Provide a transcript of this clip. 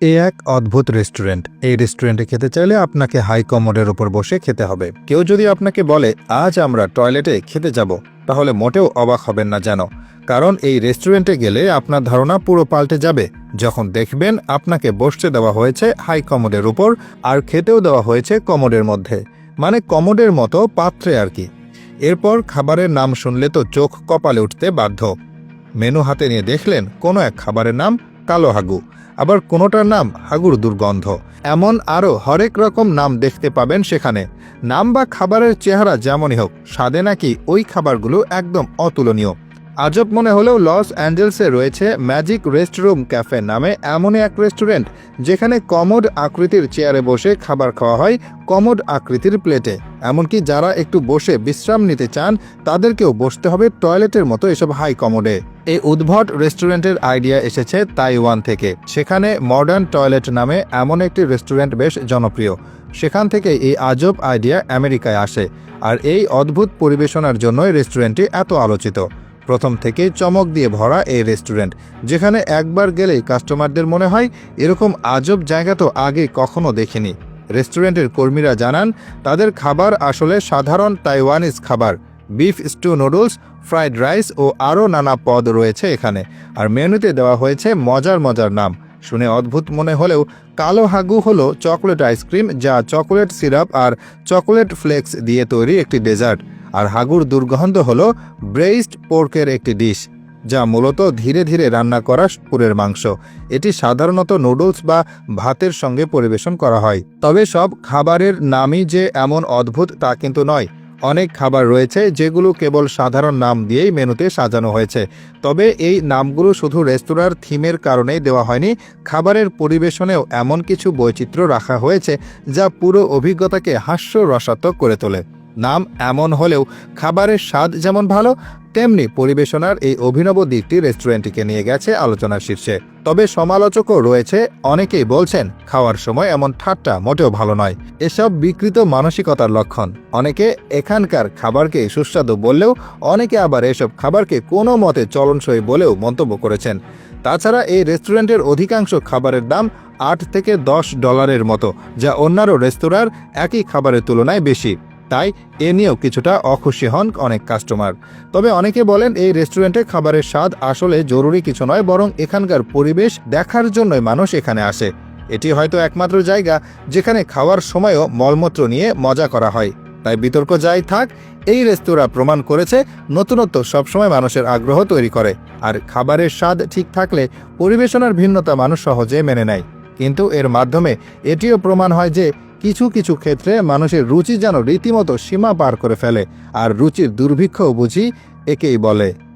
এ এক অদ্ভুত রেস্টুরেন্ট এই রেস্টুরেন্টে খেতে চাইলে আপনাকে হাই কমোডের উপর বসে খেতে হবে। কেউ যদি আপনাকে বলে, আজ আমরা টয়লেটে খেতে যাব, তাহলে মোটেও অবাক হবেন না যেন। কারণ এই রেস্টুরেন্টে গেলে আপনার ধারণা পুরো পাল্টে যাবে। যখন দেখবেন আপনাকে বসতে দেওয়া হয়েছে হাই কমোডের উপর আর খেতেও দেওয়া হয়েছে কমোডের মধ্যে। মানে কমোডের মতো পাত্রে আর কি। এরপর খাবারের নাম শুনলে তো চোখ কপালে উঠতে বাধ্য। মেনু হাতে নিয়ে দেখলেন, কোনো এক খাবারের নাম কালো হাগু। আবার কোনোটার নাম হাগুর দুর্গন্ধ। এমন আরও হরেক রকম নাম দেখতে পাবেন সেখানে। নাম বা খাবারের চেহারা যেমনই হোক, স্বাদে নাকি ওই খাবারগুলো একদম অতুলনীয়। আজব মনে হলেও লস অ্যাঞ্জেলসে রয়েছে ম্যাজিক রেস্টরুম ক্যাফে নামে এমনই এক রেস্টুরেন্ট, যেখানে কমোড আকৃতির চেয়ারে বসে খাবার খাওয়া হয় কমোড আকৃতির প্লেটে। এমনকি যারা একটু বসে বিশ্রাম নিতে চান, তাদেরকেও বসতে হবে টয়লেটের মতো এসব হাই কমোডে। এই উদ্ভট রেস্টুরেন্টের আইডিয়া এসেছে তাইওয়ান থেকে। সেখানে মডার্ন টয়লেট নামে এমন একটি রেস্টুরেন্ট বেশ জনপ্রিয়। সেখান থেকে এই আজব আইডিয়া আমেরিকায় আসে। আর এই অদ্ভুত পরিবেশনার জন্যই রেস্টুরেন্টটি এত আলোচিত। প্রথম থেকেই চমক দিয়ে ভরা এই রেস্টুরেন্ট, যেখানে একবার গেলেই কাস্টমারদের মনে হয় এরকম আজব জায়গা তো আগে কখনো দেখিনি। রেস্টুরেন্টের কর্মীরা জানান, তাদের খাবার আসলে সাধারণ তাইওয়ানিজ খাবার। Beef stew noodles, fried rice ও আরও নানা পদ রয়েছে এখানে, আর মেনুতে দেওয়া হয়েছে মজার মজার নাম। শুনে অদ্ভুত মনে হলেও কালো হাগু হলো চকলেট আইসক্রিম, যা চকোলেট সিরাপ আর চকোলেট ফ্লেক্স দিয়ে তৈরি একটি ডেজার্ট। আর হাগুর দুর্গন্ধ হল ব্রেইসড পোর্কের একটি ডিশ যা মূলত ধীরে ধীরে রান্না করা পুরের মাংস। এটি সাধারণত নুডলস বা ভাতের সঙ্গে পরিবেশন করা হয়। তবে সব খাবারের নামই যে এমন অদ্ভুত তা কিন্তু নয়। অনেক খাবার রয়েছে যেগুলো কেবল সাধারণ নাম দিয়েই মেনুতে সাজানো হয়েছে। তবে এই নামগুলো শুধু রেস্তোরাঁর থিমের কারণেই দেওয়া হয়নি, খাবারের পরিবেশনেও এমন কিছু বৈচিত্র্য রাখা হয়েছে যা পুরো অভিজ্ঞতাকে হাস্যরসাত্মক করে তোলে। নাম এমন হলেও খাবারের স্বাদ যেমন ভালো, তেমনি পরিবেশনার এই অভিনব দিকটি রেস্টুরেন্টটিকে নিয়ে গেছে আলোচনার শীর্ষে। তবে সমালোচকও রয়েছে, অনেকেই বলছেন খাওয়ার সময় এমন ঠাট্টা মোটেও ভালো নয়। এসব বিকৃত মানসিকতার লক্ষণ। অনেকে এখানকার খাবারকে সুস্বাদু বললেও অনেকে আবার এসব খাবারকে কোনো মতে চলনসই বলেও মন্তব্য করেছেন। তাছাড়া এই রেস্টুরেন্টের অধিকাংশ খাবারের দাম আট থেকে দশ ডলারের মতো, যা অন্যান্য রেস্তোরাঁর একই খাবারের তুলনায় বেশি। তাই এ নিয়েও কিছুটা অখুশি হন অনেক কাস্টমার তবে অনেকে বলেন এই রেস্টুরেন্টে খাবারের স্বাদ আসলে জরুরি কিছু নয়, বরং এখানকার পরিবেশ দেখার জন্যই মানুষ এখানে আসে। এটি হয়তো একমাত্র জায়গা যেখানে খাওয়ার সময়ও মলমূত্র নিয়ে মজা করা হয়। তাই বিতর্ক যাই থাক, এই রেস্তোরাঁ প্রমাণ করেছে নতুনত্ব সবসময় মানুষের আগ্রহ তৈরি করে, আর খাবারের স্বাদ ঠিক থাকলে পরিবেশনার ভিন্নতা মানুষ সহজে মেনে নেয়। কিন্তু এর মাধ্যমে এটিও প্রমাণ হয় যে কিছু কিছু ক্ষেত্রে মানুষের রুচি যেন রীতিমতো সীমা পার করে ফেলে, আর রুচির দুর্ভিক্ষও বুঝি একেই বলে।